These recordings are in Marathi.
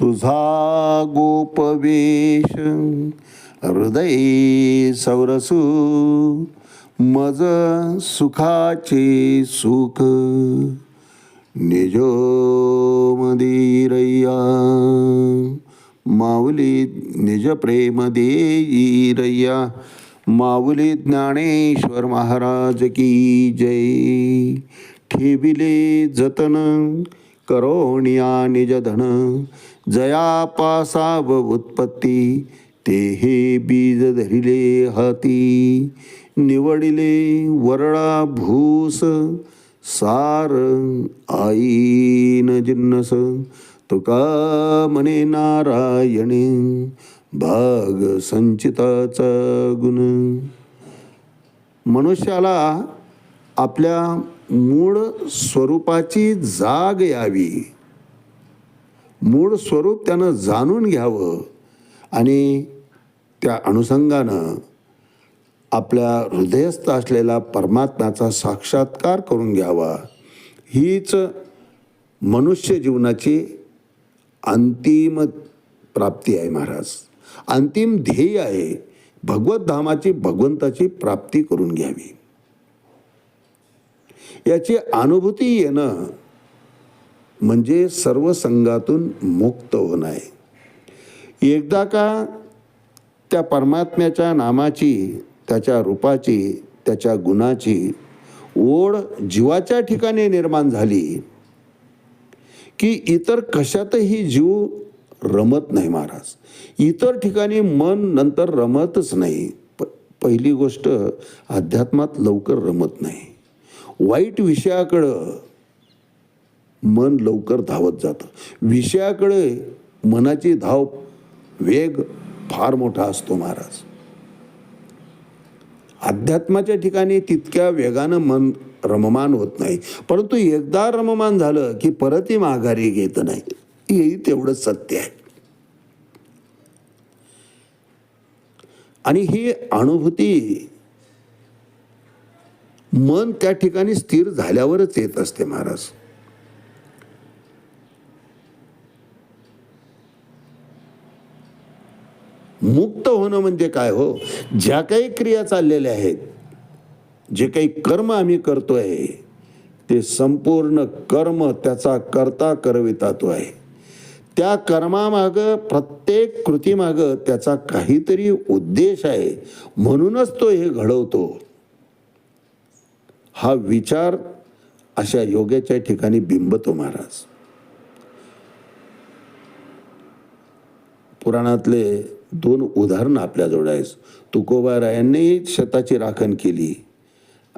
तुझा गोपवेश. हृदय सौरसू मज सुखाचे सुख. निजो मदिरय्या माऊली निज प्रेम देईरय्या. माऊली ज्ञानेश्वर महाराज की जय. ठेविले जतन करोणिया निज धन जया पासाव उत्पत्ती ते हे बीज धरिले हाती. निवडिले वरळा भूस सार आईन जिन्नस. तुका म्हणे नारायणे भाग संचिताचा गुण. मनुष्याला आपल्या मूळ स्वरूपाची जाग यावी. मूळ स्वरूप त्यानं जाणून घ्यावं आणि त्या अनुषंगानं आपल्या हृदयस्थ असलेला परमात्म्याचा साक्षात्कार करून घ्यावा. हीच मनुष्य जीवनाची अंतिम प्राप्ती आहे महाराज. अंतिम ध्येय आहे. भगवत धामाची भगवंताची प्राप्ती करून घ्यावी. याची अनुभूती येणं म्हणजे सर्व संघातून मुक्त होणं आहे. एकदा का त्या परमात्म्याच्या नामाची त्याच्या रूपाची त्याच्या गुणाची ओढ जीवाच्या ठिकाणी निर्माण झाली की इतर कशातही जीव रमत नाही महाराज. इतर ठिकाणी मन नंतर रमतच नाही. प पहिली गोष्ट अध्यात्मात लवकर रमत नाही. विषयाकडं मन लवकर धावत जातं. विषयाकडे मनाची धाव वेग फार मोठा असतो महाराज. अध्यात्माच्या ठिकाणी तितक्या वेगानं मन रममान होत नाही. परंतु एकदा रममान झालं की परतही माघारी घेत नाही. हेही तेवढंच सत्य आहे. आणि ही अनुभूती मन त्या ठिकाणी स्थिर झाल्यावरच येत असते महाराज. मुक्त होणं म्हणजे काय हो? ज्या काही क्रिया चाललेल्या आहेत जे काही कर्म आम्ही करतोय ते संपूर्ण कर्म त्याचा करता करविता तो आहे. त्या कर्मामागं प्रत्येक कृतीमागं त्याचा काहीतरी उद्देश आहे. म्हणूनच तो हे घडवतो. हा विचार अशा योग्याच्या ठिकाणी बिंबतो महाराज. पुराणातले दोन उदाहरणं आपल्याजवळ आहेत. तुकोबारायांनी शेताची राखण केली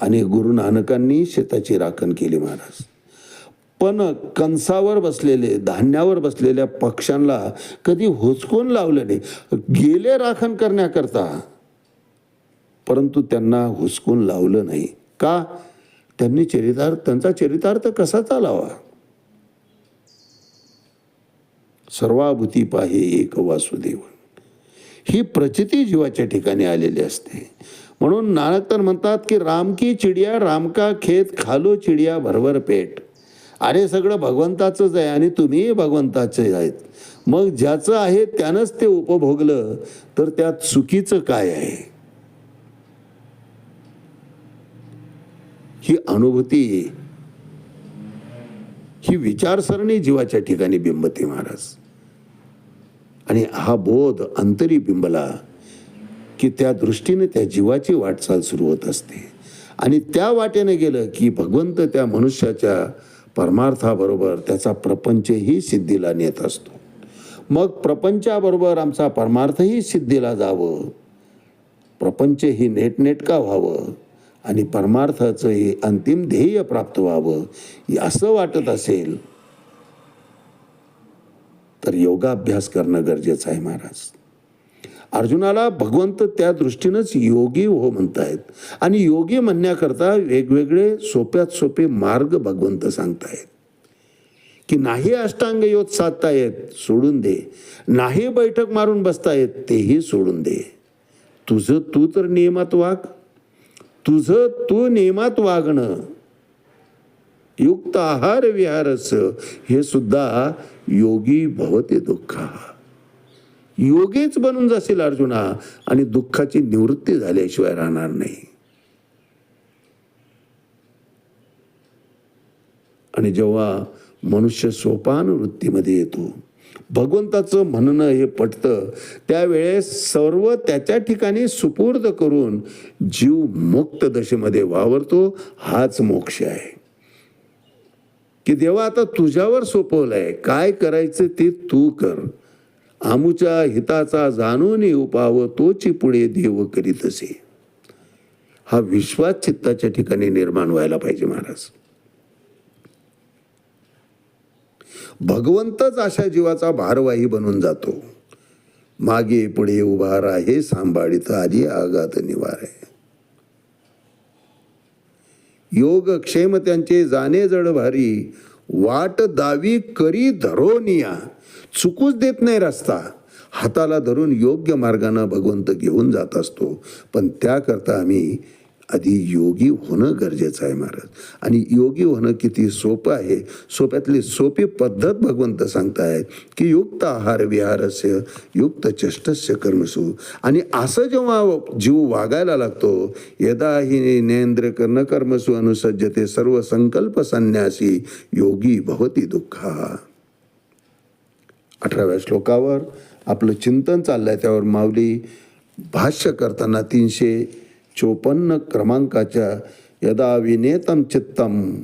आणि गुरु नानकांनी शेताची राखण केली महाराज. पण कंसावर बसलेले धान्यावर बसलेल्या पक्ष्यांना कधी हुचकून लावलं नाही. गेले राखण करण्याकरता परंतु त्यांना हुसकून लावलं नाही. का? त्यांनी चरितार्थ त्यांचा चरितार्थ कसा चालावा? सर्वाभूती पाहे एक वासुदेव. ही प्रचिती जीवाच्या ठिकाणी आलेली असते. म्हणून नानक तर म्हणतात की राम की चिडिया रामका खेत खालो चिडिया भरभर पेट. अरे सगळं भगवंताचंच आहे आणि तुम्हीही भगवंताचे आहेत. मग ज्याचं आहे त्यानंच ते उपभोगलं तर त्यात चुकीचं काय आहे? ही अनुभूती ही विचारसरणी जीवाच्या ठिकाणी बिंबते महाराज. आणि हा बोध अंतरी बिंबला की त्या दृष्टीने त्या जीवाची वाटचाल सुरू होत असते. आणि त्या वाटेने गेलं की भगवंत त्या मनुष्याच्या परमार्थाबरोबर त्याचा प्रपंचही सिद्धीला नेत असतो. मग प्रपंचाबरोबर आमचा परमार्थही सिद्धीला जावं. प्रपंच ही नेटनेटका व्हावं. आणि परमार्थाचं हे अंतिम ध्येय प्राप्त व्हावं असं वाटत असेल तर योगाभ्यास करणं गरजेचं आहे महाराज. अर्जुनाला भगवंत त्या दृष्टीनंच योगी हो म्हणतायत. आणि योगी म्हणण्याकरता वेगवेगळे सोप्यात सोपे मार्ग भगवंत सांगतायत. की नाही अष्टांग योग साधता येत सोडून दे. नाही बैठक मारून बसता येत तेही सोडून दे. तुझं तू तर नियमात वाग तुझं तू नियमात वागणं. युक्त आहार विहारस हे सुद्धा योगी भवते दुःख. योगीच बनून जाशील अर्जुना आणि दुःखाची निवृत्ती झाल्याशिवाय राहणार नाही. आणि जेव्हा मनुष्य सोपान वृत्तीमध्ये येतो भगवंताचं म्हणणं हे पटतं. त्यावेळेस सर्व त्याच्या ठिकाणी सुपूर्द करून जीव मुक्त दशेमध्ये वावरतो हाच मोक्ष आहे. की देवा आता तुझ्यावर सोपवलंय. काय करायचं ते तू कर. आमूच्या हिताचा जाणून उपाव तोची पुढे देव करीत असे. हा विश्वास चित्ताच्या ठिकाणी निर्माण व्हायला पाहिजे महाराज. भगवंतच अशा जीवाचा भारवाही बनून जातो. मागे पुढे उभा राहे सांभाळीत आधी आघात निवार. आहे योग क्षेम त्यांचे जाणे जड भारी वाट दावी करी धरोनिया चुकूच देत नाही रस्ता. हाताला धरून योग्य मार्गानं भगवंत घेऊन जात असतो. पण त्याकरता आम्ही आधी योगी होणं गरजेचं आहे महाराज. आणि योगी होणं किती सोपं आहे. सोप्यातली सोपी पद्धत भगवंत सांगतायत की युक्त आहार विहारस्य युक्त चष्टस्य कर्मसु. आणि असं जेव्हा जीव वागायला लागतो यदा हि नेंद्र कर्ण कर्मसु अनुसज्जते सर्व संकल्प संन्यासी योगी भवती दुःखा. अठराव्या श्लोकावर आपलं चिंतन चाललंय त्यावर माऊली भाष्य करताना तीनशे चोपन्न क्रमांकाच्या यदा विनेतम चित्तम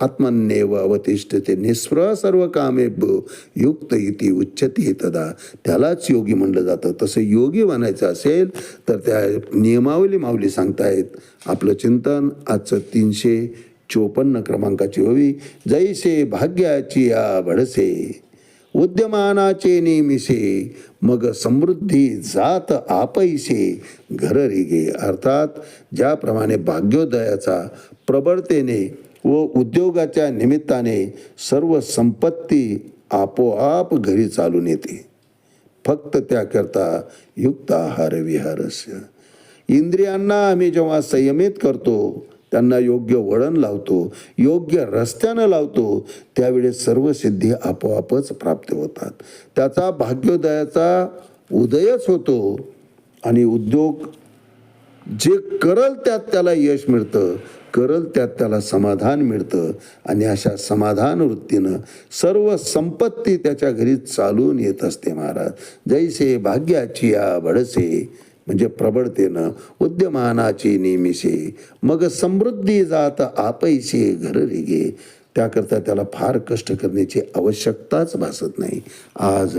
आत्मन्येव अवतिष्ठते निस्फ्र सर्व कामेभ्यो युक्त इति उच्चते तदा. त्यालाच योगी म्हणलं जातं. तसं योगी बनायचं असेल तर त्या नियमावली माऊली सांगतायत. आपलं चिंतन आजचं तीनशे चोपन्न क्रमांकाची हवी. जैसे भाग्याची या भडसे उद्यमानाचे नेमिसे मग समृद्धी जात आपैसे घर रिगे अर्थात ज्याप्रमाणे भाग्योदयाचा प्रबळतेने व उद्योगाच्या निमित्ताने सर्व संपत्ती आपोआप घरी चालून येते. फक्त त्याकरता युक्त आहार विहारस्य इंद्रियांना आम्ही जेव्हा संयमित करतो त्यांना योग्य वळण लावतो योग्य रस्त्यानं लावतो त्यावेळेस सर्व सिद्धी आपोआपच प्राप्त होतात. त्याचा भाग्योदयाचा उदयच होतो आणि उद्योग जे करल त्यात त्याला यश मिळतं करल त्यात त्याला समाधान मिळतं आणि अशा समाधान वृत्तीनं सर्व संपत्ती त्याच्या घरी चालून येत असते महाराज. जैसे भाग्याची या भडसे म्हणजे प्रबळतेनं उद्यमानाची नेमिसे मग समृद्धी जात आपैसे घर रिगे. त्याकरता त्याला फार कष्ट करण्याची आवश्यकताच भासत नाही. आज